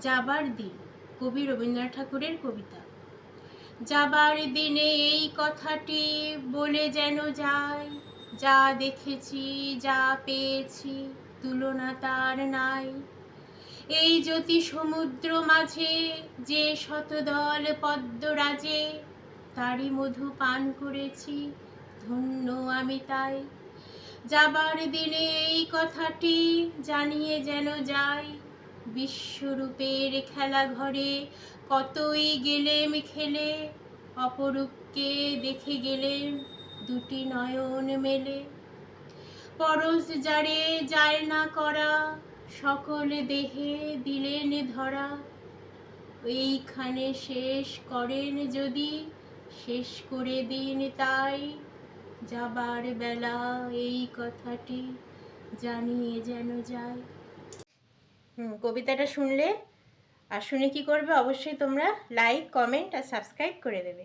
যাবার দিন, কবি রবীন্দ্রনাথ ঠাকুরের কবিতা। যাবার দিনে এই কথাটি বলে যেন যায় যা দেখেছি, যা পেয়েছি, তুলনা তার নাই। এই জ্যোতি সমুদ্র মাঝে যে শতদল পদ্মরাজে, তারই মধু পান করেছি, ধন্য আমি তাই। যাবার দিনে এই কথাটি জানিয়ে যেন যাই বিশ্বরূপের খেলা ঘরে কতই গেলেম খেলে, অপরূপকে দেখে গেলেম দুটি নয়ন মেলে। পরশ যারে যায় না করা, সকল দেহে দিলেন ধরা। এইখানে শেষ করেন যদি, শেষ করে দিন তাই। যাবার বেলা এই কথাটি জানিয়ে যেন যায় কবিতাটা শুনলে আর শুনে কি করবে? অবশ্যই তোমরা লাইক কমেন্ট আর সাবস্ক্রাইব করে দেবে।